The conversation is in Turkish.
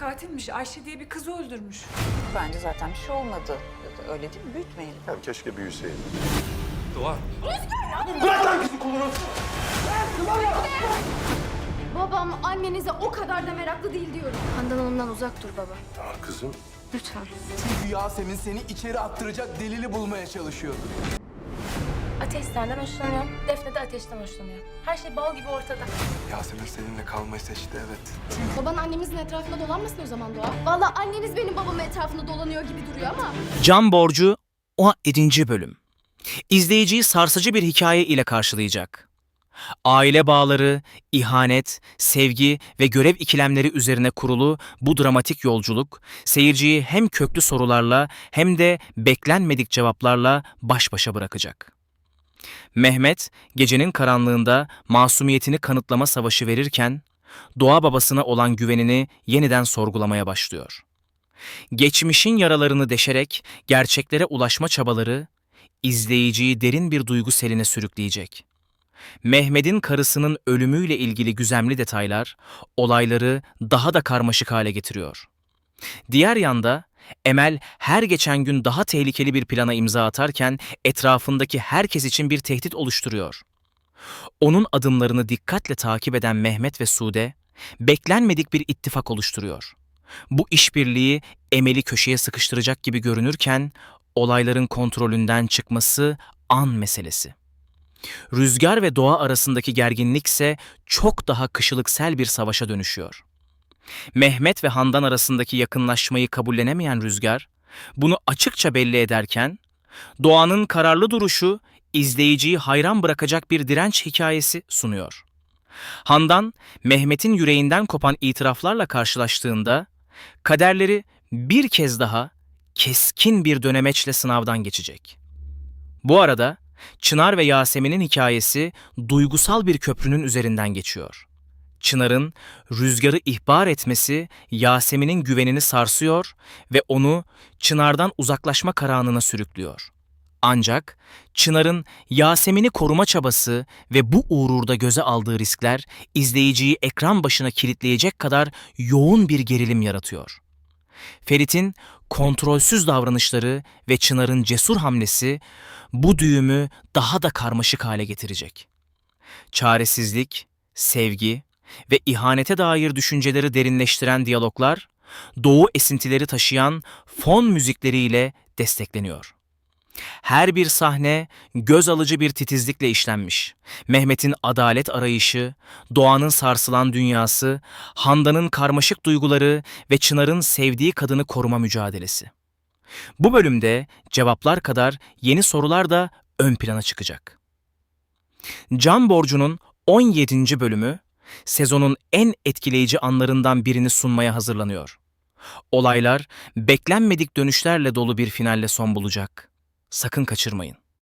katilmiş. Ayşe diye bir kızı öldürmüş. Bence zaten bir şey olmadı. Öyle değil mi? Büyütmeyelim. Yani keşke büyüseydi. Babam annenize o kadar da meraklı değil diyorum. Handan Hanım'dan uzak dur baba. Aa, kızım. Lütfen. Çünkü Yasemin seni içeri attıracak delili bulmaya çalışıyordu. Senden hoşlanıyor, Defne de ateşten hoşlanıyor. Her şey bal gibi ortada. Yasemin seninle kalmayı seçti evet. Baban annemizin etrafında dolanmasın o zaman Doğa. Vallahi anneniz benim babamın etrafında dolanıyor gibi duruyor ama. Can Borcu 17. bölüm. İzleyiciyi sarsıcı bir hikaye ile karşılayacak. Aile bağları, ihanet, sevgi ve görev ikilemleri üzerine kurulu bu dramatik yolculuk seyirciyi hem köklü sorularla hem de beklenmedik cevaplarla baş başa bırakacak. Mehmet gecenin karanlığında masumiyetini kanıtlama savaşı verirken doğa babasına olan güvenini yeniden sorgulamaya başlıyor. Geçmişin yaralarını deşerek gerçeklere ulaşma çabaları izleyiciyi derin bir duygu seline sürükleyecek. Mehmet'in karısının ölümüyle ilgili güzemli detaylar olayları daha da karmaşık hale getiriyor. Diğer yanda Emel her geçen gün daha tehlikeli bir plana imza atarken etrafındaki herkes için bir tehdit oluşturuyor. Onun adımlarını dikkatle takip eden Mehmet ve Sude beklenmedik bir ittifak oluşturuyor. Bu işbirliği Emel'i köşeye sıkıştıracak gibi görünürken olayların kontrolünden çıkması an meselesi. Rüzgar ve doğa arasındaki gerginlik ise çok daha kışılıksel bir savaşa dönüşüyor. Mehmet ve Handan arasındaki yakınlaşmayı kabullenemeyen Rüzgar, bunu açıkça belli ederken, doğanın kararlı duruşu izleyiciyi hayran bırakacak bir direnç hikayesi sunuyor. Handan, Mehmet'in yüreğinden kopan itiraflarla karşılaştığında, kaderleri bir kez daha keskin bir dönemeçle sınavdan geçecek. Bu arada Çınar ve Yasemin'in hikayesi duygusal bir köprünün üzerinden geçiyor. Çınar'ın rüzgarı ihbar etmesi Yasemin'in güvenini sarsıyor ve onu Çınar'dan uzaklaşma kararına sürüklüyor. Ancak Çınar'ın Yasemin'i koruma çabası ve bu uğurda göze aldığı riskler izleyiciyi ekran başına kilitleyecek kadar yoğun bir gerilim yaratıyor. Ferit'in kontrolsüz davranışları ve Çınar'ın cesur hamlesi bu düğümü daha da karmaşık hale getirecek. Çaresizlik, sevgi ve ihanete dair düşünceleri derinleştiren diyaloglar, doğu esintileri taşıyan fon müzikleriyle destekleniyor. Her bir sahne göz alıcı bir titizlikle işlenmiş. Mehmet'in adalet arayışı, doğanın sarsılan dünyası, Handan'ın karmaşık duyguları ve Çınar'ın sevdiği kadını koruma mücadelesi. Bu bölümde cevaplar kadar yeni sorular da ön plana çıkacak. Can Borcu'nun 17. bölümü sezonun en etkileyici anlarından birini sunmaya hazırlanıyor. Olaylar beklenmedik dönüşlerle dolu bir finalle son bulacak. Sakın kaçırmayın.